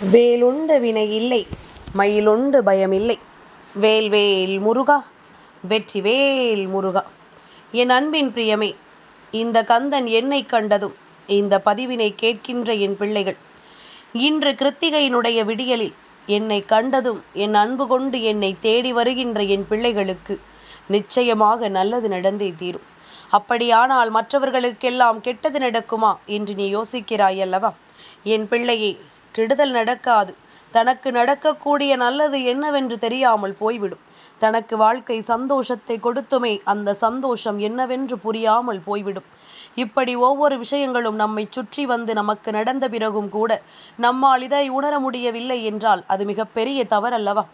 வேலுண்டு வினை இல்லை மயிலுண்டு பயமில்லை. வேல்வேல் முருகா வெற்றி வேல் முருகா. என் அன்பின் பிரியமே இந்த கந்தன் என்னை கண்டதும் இந்த பதிவினை கேட்கின்ற என் பிள்ளைகள் இன்று கிருத்திகையினுடைய விடியலில் என்னை கண்டதும் என் அன்பு கொண்டு என்னை தேடி வருகின்ற என் பிள்ளைகளுக்கு நிச்சயமாக நல்லது நடந்தே தீரும். அப்படியானால் மற்றவர்களுக்கெல்லாம் கெட்டது நடக்குமா என்று நீ யோசிக்கிறாய் அல்லவா? என் பிள்ளையை கெடுதல் நடக்காது. தனக்கு நடக்கக்கூடிய நல்லது என்னவென்று தெரியாமல் போய்விடும். தனக்கு வாழ்க்கை சந்தோஷத்தை கொடுத்துமே அந்த சந்தோஷம் என்னவென்று புரியாமல் போய்விடும். இப்படி ஒவ்வொரு விஷயங்களும் நம்மை சுற்றி வந்து நமக்கு நடந்த பிறகும் கூட நம்மால் இதை உணர முடியவில்லை என்றால் அது மிகப்பெரிய தவறல்லவா?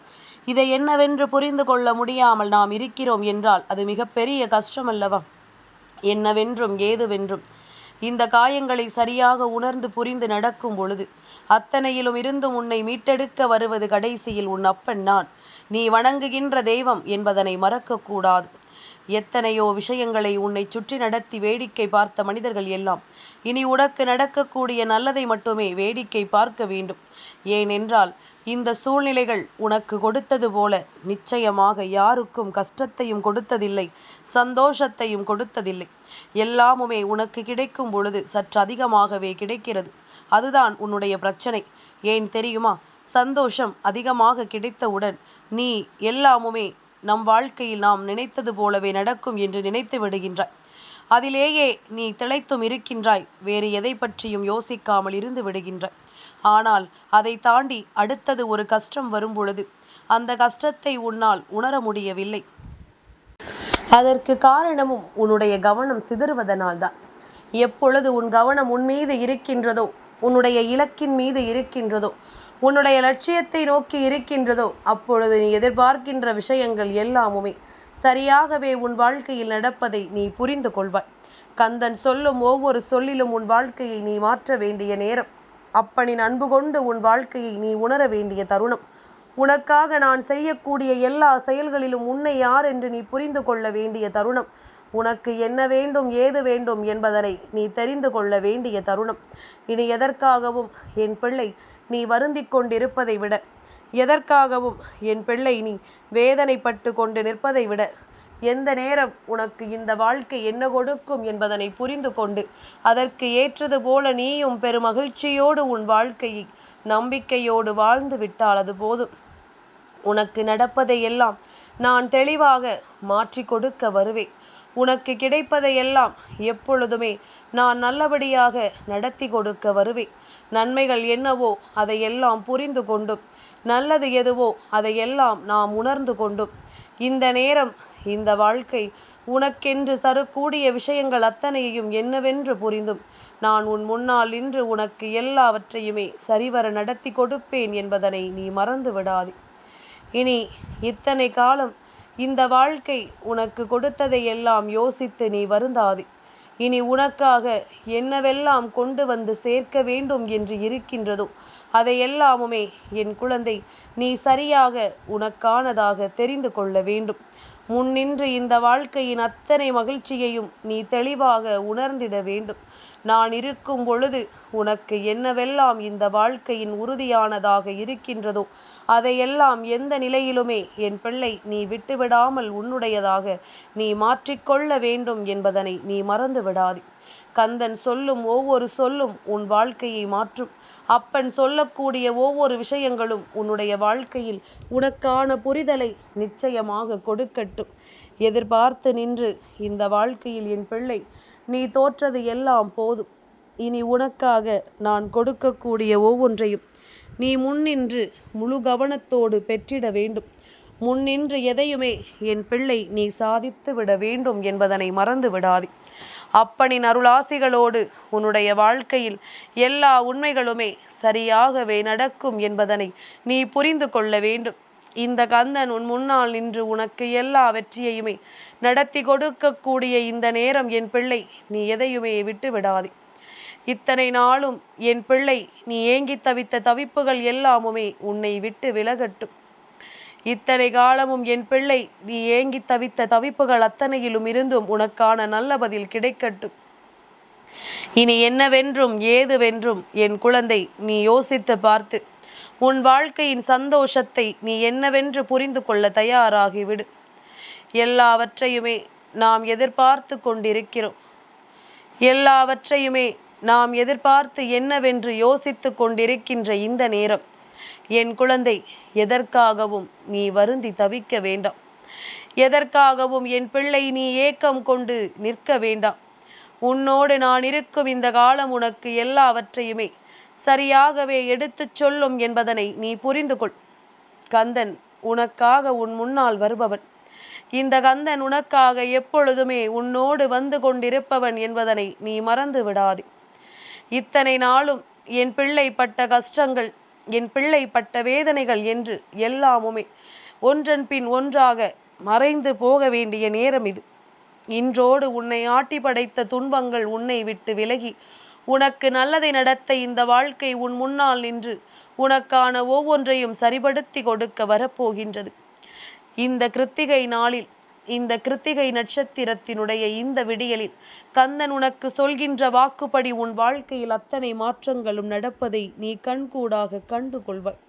இதை என்னவென்று புரிந்து கொள்ள முடியாமல் நாம் இருக்கிறோம் என்றால் அது மிகப்பெரிய கஷ்டம் அல்லவா என்னவென்றும் ஏதுவென்றும் இந்த காயங்களை சரியாக உணர்ந்து புரிந்து நடக்கும் பொழுது அத்தனையிலும் இருந்தும் உன்னை மீட்டெடுக்க வருவது கடைசியில் உன் அப்பன் நான். நீ வணங்குகின்ற தெய்வம் என்பதனை மறக்கக்கூடாது. எத்தனையோ விஷயங்களை உன்னை சுற்றி நடத்தி வேடிக்கை பார்த்த மனிதர்கள் எல்லாம் இனி உனக்கு நடக்கக்கூடிய நல்லதை மட்டுமே வேடிக்கை பார்க்க வேண்டும். ஏனென்றால் இந்த சூழ்நிலைகள் உனக்கு கொடுத்தது போல நிச்சயமாக யாருக்கும் கஷ்டத்தையும் கொடுத்ததில்லை சந்தோஷத்தையும் கொடுத்ததில்லை. எல்லாமுமே உனக்கு கிடைக்கும் பொழுது சற்று அதிகமாகவே கிடைக்கிறது. அதுதான் உன்னுடைய பிரச்சனை. ஏன் தெரியுமா? சந்தோஷம் அதிகமாக கிடைத்தவுடன் நீ எல்லாமுமே நம் வாழ்க்கையில் நாம் நினைத்தது போலவே நடக்கும் என்று நினைத்து விடுகின்றாய். அதிலேயே நீ திளைத்தும் இருக்கின்றாய் வேறு எதை பற்றியும் யோசிக்காமல் இருந்து விடுகின்றாய். ஆனால் அதை தாண்டி அடுத்தது ஒரு கஷ்டம் வரும் பொழுது அந்த கஷ்டத்தை உன்னால் உணர முடியவில்லை. அதற்கு காரணமும் உன்னுடைய கவனம் சிதறுவதனால்தான். எப்பொழுது உன் கவனம் உன் மீது இருக்கின்றதோ உன்னுடைய இலக்கின் மீது இருக்கின்றதோ உன்னுடைய லட்சியத்தை நோக்கி இருக்கின்றதோ அப்பொழுது நீ எதிர்பார்க்கின்ற விஷயங்கள் எல்லாமுமே சரியாகவே உன் வாழ்க்கையில் நடப்பதை நீ புரிந்து கொள்வாய். கந்தன் சொல்லும் ஒவ்வொரு சொல்லிலும் உன் வாழ்க்கையை நீ மாற்ற வேண்டிய நேரம். அப்பனின் அன்பு கொண்டு உன் வாழ்க்கையை நீ உணர வேண்டிய தருணம். உனக்காக நான் செய்யக்கூடிய எல்லா செயல்களிலும் உன்னை யார் என்று நீ புரிந்து கொள்ள வேண்டிய தருணம். உனக்கு என்ன வேண்டும் ஏது வேண்டும் என்பதனை நீ தெரிந்து கொள்ள வேண்டிய தருணம். இனி எதற்காகவும் என் பிள்ளை நீ வருந்திக் கொண்டிருப்பதை விட. எதற்காகவும் என் பிள்ளை நீ வேதனைப்பட்டு கொண்டு நிற்பதை விட. எந்த நேரம் உனக்கு இந்த வாழ்க்கை என்ன கொடுக்கும் என்பதனை புரிந்து கொண்டு. அதற்கு ஏற்றது போல நீயும் பெருமகிழ்ச்சியோடு உன் வாழ்க்கையை நம்பிக்கையோடு வாழ்ந்து விட்டால் அது போதும். உனக்கு நடப்பதையெல்லாம் நான் தெளிவாக மாற்றி கொடுக்க வருவேன். உனக்கு கிடைப்பதையெல்லாம் எப்பொழுதுமே நான் நல்லபடியாக நடத்தி கொடுக்க வருவேன். நன்மைகள் என்னவோ அதையெல்லாம் புரிந்து கொண்டும் நல்லது எதுவோ அதையெல்லாம் நாம் உணர்ந்து கொண்டும். இந்த நேரம் இந்த வாழ்க்கை உனக்கென்று தரக்கூடிய விஷயங்கள் அத்தனையையும் என்னவென்று புரிந்தும். நான் உன் முன்னால் இன்று உனக்கு எல்லாவற்றையுமே சரிவர நடத்தி கொடுப்பேன் என்பதனை நீ மறந்து விடாதே இனி இத்தனை காலம் இந்த வாழ்க்கை உனக்கு கொடுத்ததை எல்லாம் யோசித்து நீ வருந்தாதே. இனி உனக்காக என்னவெல்லாம் கொண்டு வந்து சேர்க்க வேண்டும் என்று இருக்கின்றதோ அதையெல்லாமுமே என் குழந்தை நீ சரியாக உனக்கானதாக தெரிந்து கொள்ள வேண்டும். முன்னின்று இந்த வாழ்க்கையின் அத்தனை மகிழ்ச்சியையும் நீ தெளிவாக உணர்ந்திட வேண்டும். நான் இருக்கும் பொழுது உனக்கு என்னவெல்லாம் இந்த வாழ்க்கையின் உறுதியானதாக இருக்கின்றதோ அதையெல்லாம் எந்த நிலையிலுமே என் பிள்ளை நீ விட்டுவிடாமல் உன்னுடையதாக நீ மாற்றிக்கொள்ள வேண்டும் என்பதனை நீ மறந்து விடாதே கந்தன் சொல்லும் ஒவ்வொரு சொல்லும் உன் வாழ்க்கையை மாற்றும். அப்பன் சொல்லக்கூடிய ஒவ்வொரு விஷயங்களும் உன்னுடைய வாழ்க்கையில் உனக்கான புரிதலை நிச்சயமாக கொடுக்கட்டும். எதிர்பார்த்து நின்று இந்த வாழ்க்கையில் என் பிள்ளை நீ தோற்றது எல்லாம் போதும். இனி உனக்காக நான் கொடுக்கக்கூடிய ஒவ்வொன்றையும் நீ முன்னின்று முழு கவனத்தோடு பெற்றிட வேண்டும். முன்னின்று எதையுமே என் பிள்ளை நீ சாதித்து விட வேண்டும் என்பதனை மறந்து விடாதே. அப்பனின் அருளாசிகளோடு உன்னுடைய வாழ்க்கையில் எல்லா உண்மைகளுமே சரியாகவே நடக்கும் என்பதனை நீ புரிந்து கொள்ள வேண்டும். இந்த கந்தன் உன் முன்னால் நின்று உனக்கு எல்லா வெற்றியையுமே நடத்தி கொடுக்கக்கூடிய இந்த நேரம் என் பிள்ளை நீ எதையுமே விட்டு விடாதே. இத்தனை நாளும் என் பிள்ளை நீ ஏங்கி தவித்த தவிப்புகள் எல்லாமுமே உன்னை விட்டு விலகட்டும். இத்தனை காலமும் என் பிள்ளை நீ ஏங்கி தவித்த தவிப்புகள் அத்தனையிலும் இருந்தும் உனக்கான நல்ல பதில் கிடைக்கட்டும். இனி என்னவென்றும் ஏதுவென்றும் என் குழந்தை நீ யோசித்து பார்த்து. உன் வாழ்க்கையின் சந்தோஷத்தை நீ என்னவென்று புரிந்து கொள்ள தயாராகிவிடு. எல்லாவற்றையுமே நாம் எதிர்பார்த்து கொண்டிருக்கிறோம். எல்லாவற்றையுமே நாம் எதிர்பார்த்து என்னவென்று யோசித்து கொண்டிருக்கின்ற இந்த நேரம் என் குழந்தை எதற்காகவும் நீ வருந்தி தவிக்க வேண்டாம். எதற்காகவும் என் பிள்ளை நீ ஏக்கம் கொண்டு நிற்க வேண்டாம். உன்னோடு நான் இருக்கும் இந்த காலம் உனக்கு எல்லாவற்றையுமே சரியாகவே எடுத்துச் சொல்லும் என்பதனை நீ புரிந்து கொள் கந்தன் உனக்காக உன் முன்னால் வருபவன். இந்த கந்தன் உனக்காக எப்பொழுதுமே உன்னோடு வந்து கொண்டிருப்பவன் என்பதனை நீ மறந்து விடாதே. இத்தனை நாளும் என் பிள்ளை பட்ட கஷ்டங்கள் என் பிள்ளை பட்ட வேதனைகள் என்று எல்லாமுமே ஒன்றன் பின் ஒன்றாக மறைந்து போக வேண்டிய நேரம் இது. இன்றோடு உன்னை ஆட்டி படைத்த துன்பங்கள் உன்னை விட்டு விலகி உனக்கு நல்லதை நடத்த இந்த வாழ்க்கை உன் முன்னால் நின்று உனக்கான ஒவ்வொன்றையும் சரிபடுத்தி கொடுக்க வரப்போகின்றது. இந்த கிருத்திகை நாளில் இந்த கிருத்திகை நட்சத்திரத்தினுடைய இந்த விடியலில் கந்தன் உனக்கு சொல்கின்ற வாக்குப்படி உன் வாழ்க்கையில் அத்தனை மாற்றங்களும் நடப்பதை நீ கண்கூடாக கண்டு கொள்வாய்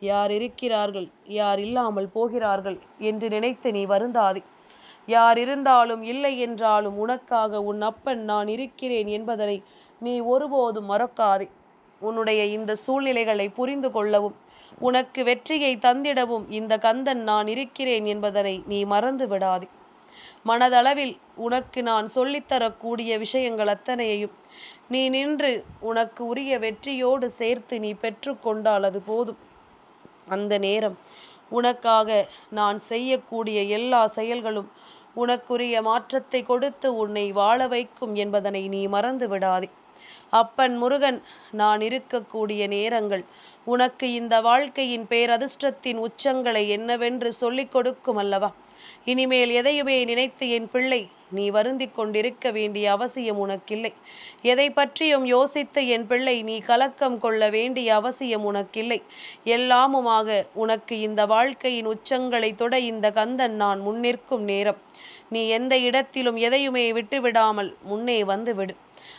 யார் இருக்கிறார்கள் யார் இல்லாமல் போகிறார்கள் என்று நினைத்து நீ வருந்தாதே. யார் இருந்தாலும் இல்லை என்றாலும் உனக்காக உன் அப்பன் நான் இருக்கிறேன் என்பதனை நீ ஒருபோதும் மறக்காதே. உன்னுடைய இந்த சூழ்நிலைகளை புரிந்து கொள்ளவும் உனக்கு வெற்றியை தந்திடவும் இந்த கந்தன் நான் இருக்கிறேன் என்பதனை நீ மறந்து விடாதே. மனதளவில் உனக்கு நான் சொல்லித்தரக்கூடிய விஷயங்கள் அத்தனையையும் நீ நின்று உனக்கு உரிய வெற்றியோடு சேர்த்து நீ பெற்றுக்கொண்டால் அது போதும். அந்த நேரம் உனக்காக நான் செய்யக்கூடிய எல்லா செயல்களும் உனக்குரிய மாற்றத்தை கொடுத்து உன்னை வாழ வைக்கும் என்பதனை நீ மறந்து விடாதே. அப்பன் முருகன் நான் இருக்கக்கூடிய நேரங்கள். உனக்கு இந்த வாழ்க்கையின் பேரதிர்ஷ்டத்தின் உச்சங்களை என்னவென்று சொல்லிக் கொடுக்கும் அல்லவா? இனிமேல் எதையுமே நினைத்து என் பிள்ளை நீ வருந்திக் கொண்டிருக்க வேண்டிய அவசியம் உனக்கில்லை. எதை பற்றியும் யோசித்து என் பிள்ளை நீ கலக்கம் கொள்ள வேண்டிய அவசியம் உனக்கில்லை. எல்லாமுமாக உனக்கு இந்த வாழ்க்கையின் உச்சங்களை தொட இந்த கந்தன் நான் முன்னிற்கும் நேரம். நீ எந்த இடத்திலும் எதையுமே விட்டுவிடாமல் முன்னே வந்து விடு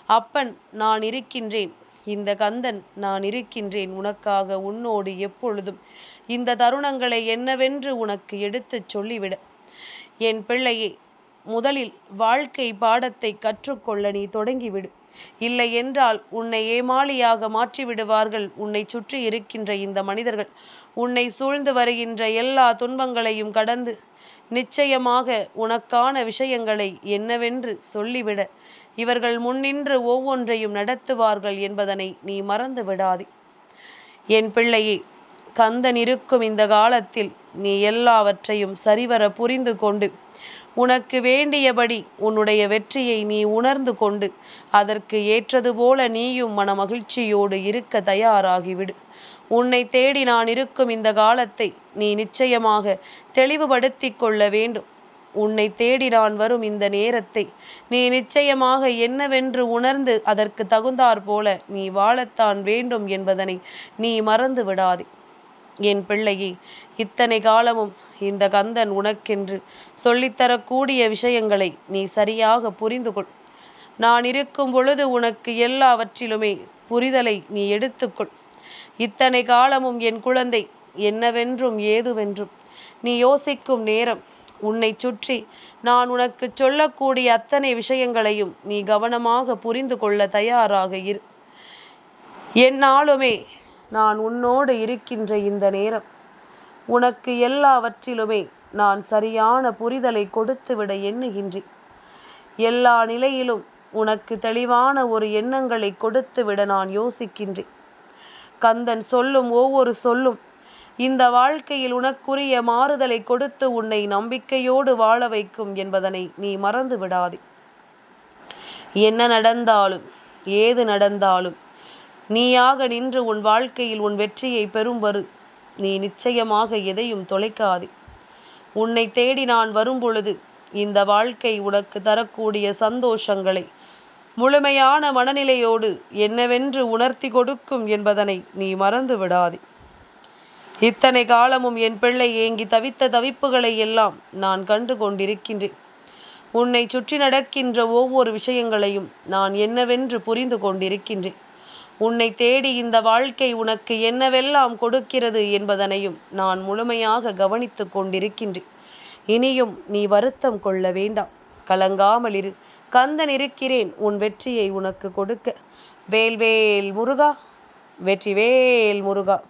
அப்பன் நான் இருக்கின்றேன். இந்த கந்தன் நான் இருக்கின்றேன் உனக்காக உன்னோடு எப்பொழுதும். இந்த தருணங்களை என்னவென்று உனக்கு எடுத்துச் சொல்லிவிட. என் பிள்ளையே முதலில் வாழ்க்கை பாடத்தை கற்றுக்கொள்ள நீ தொடங்கிவிடு. இல்லை என்றால் உன்னை ஏமாளியாக மாற்றிவிடுவார்கள். உன்னை சுற்றி இருக்கின்ற இந்த மனிதர்கள் உன்னை சூழ்ந்து வருகின்ற எல்லா துன்பங்களையும் கடந்து நிச்சயமாக உனக்கான விஷயங்களை என்னவென்று சொல்லிவிட இவர்கள் முன்னின்று ஒவ்வொன்றையும் நடத்துவார்கள் என்பதனை நீ மறந்து விடாதே என் பிள்ளையே கந்தன் இருக்கும் இந்த காலத்தில் நீ எல்லாவற்றையும் சரிவர புரிந்து கொண்டு. உனக்கு வேண்டியபடி உன்னுடைய வெற்றியை நீ உணர்ந்து கொண்டு. அதற்கு ஏற்றது போல நீயும் மன மகிழ்ச்சியோடு இருக்க தயாராகிவிடு. உன்னை தேடி நான் இருக்கும் இந்த காலத்தை நீ நிச்சயமாக தெளிவுபடுத்தி கொள்ள வேண்டும். உன்னை தேடி நான் வரும் இந்த நேரத்தை நீ நிச்சயமாக என்னவென்று உணர்ந்து அதற்கு தகுந்தாற் போல நீ வாழத்தான் வேண்டும் என்பதனை நீ மறந்து விடாதே என் பிள்ளையே இத்தனை காலமும் இந்த கந்தன் உனக்கென்று சொல்லித்தரக்கூடிய விஷயங்களை நீ சரியாக புரிந்து கொள். நான் இருக்கும் பொழுது உனக்கு எல்லாவற்றிலுமே புரிதலை நீ எடுத்துக்கொள் இத்தனை காலமும் என் குழந்தை என்னவென்றும் ஏதுவென்றும் நீ யோசிக்கும் நேரம் உன்னை சுற்றி நான் உனக்கு சொல்லக்கூடிய அத்தனை விஷயங்களையும் நீ கவனமாக புரிந்து கொள்ள தயாராக இரு. என்னாலுமே நான் உன்னோடு இருக்கின்ற இந்த நேரம். உனக்கு எல்லாவற்றிலுமே நான் சரியான புரிதலை கொடுத்துவிட எண்ணுகின்றேன். எல்லா நிலையிலும் உனக்கு தெளிவான ஒரு எண்ணங்களை கொடுத்துவிட நான் யோசிக்கின்றேன். கந்தன் சொல்லும் ஒவ்வொரு சொல்லும் இந்த வாழ்க்கையில் உனக்குரிய மாறுதலை கொடுத்து உன்னை நம்பிக்கையோடு வாழ வைக்கும் என்பதனை நீ மறந்து விடாதே என்ன நடந்தாலும் ஏது நடந்தாலும் நீயாக நின்று உன் வாழ்க்கையில் உன் வெற்றியை பெறும்பரு நீ நிச்சயமாக எதையும் தொலைக்காதே. உன்னை தேடி நான் வரும்பொழுது இந்த வாழ்க்கை உனக்கு தரக்கூடிய சந்தோஷங்களை முழுமையான மனநிலையோடு என்னவென்று உணர்த்தி கொடுக்கும் என்பதனை நீ மறந்து விடாதே. இத்தனை காலமும் என் பிள்ளை ஏங்கி தவித்த தவிப்புகளை எல்லாம் நான் கண்டு கொண்டிருக்கின்றேன். உன்னை சுற்றி நடக்கின்ற ஒவ்வொரு விஷயங்களையும் நான் என்னவென்று புரிந்து கொண்டிருக்கின்றேன். உன்னை தேடி இந்த வாழ்க்கை உனக்கு என்னவெல்லாம் கொடுக்கிறது என்பதனையும் நான் முழுமையாக கவனித்து கொண்டிருக்கின்றேன். இனியும் நீ வருத்தம் கொள்ள வேண்டாம். கலங்காமல் இரு. கந்தன் இருக்கிறேன். உன் வெற்றியை உனக்கு கொடுக்க. வேல்வேல் முருகா. வெற்றிவேல் முருகா.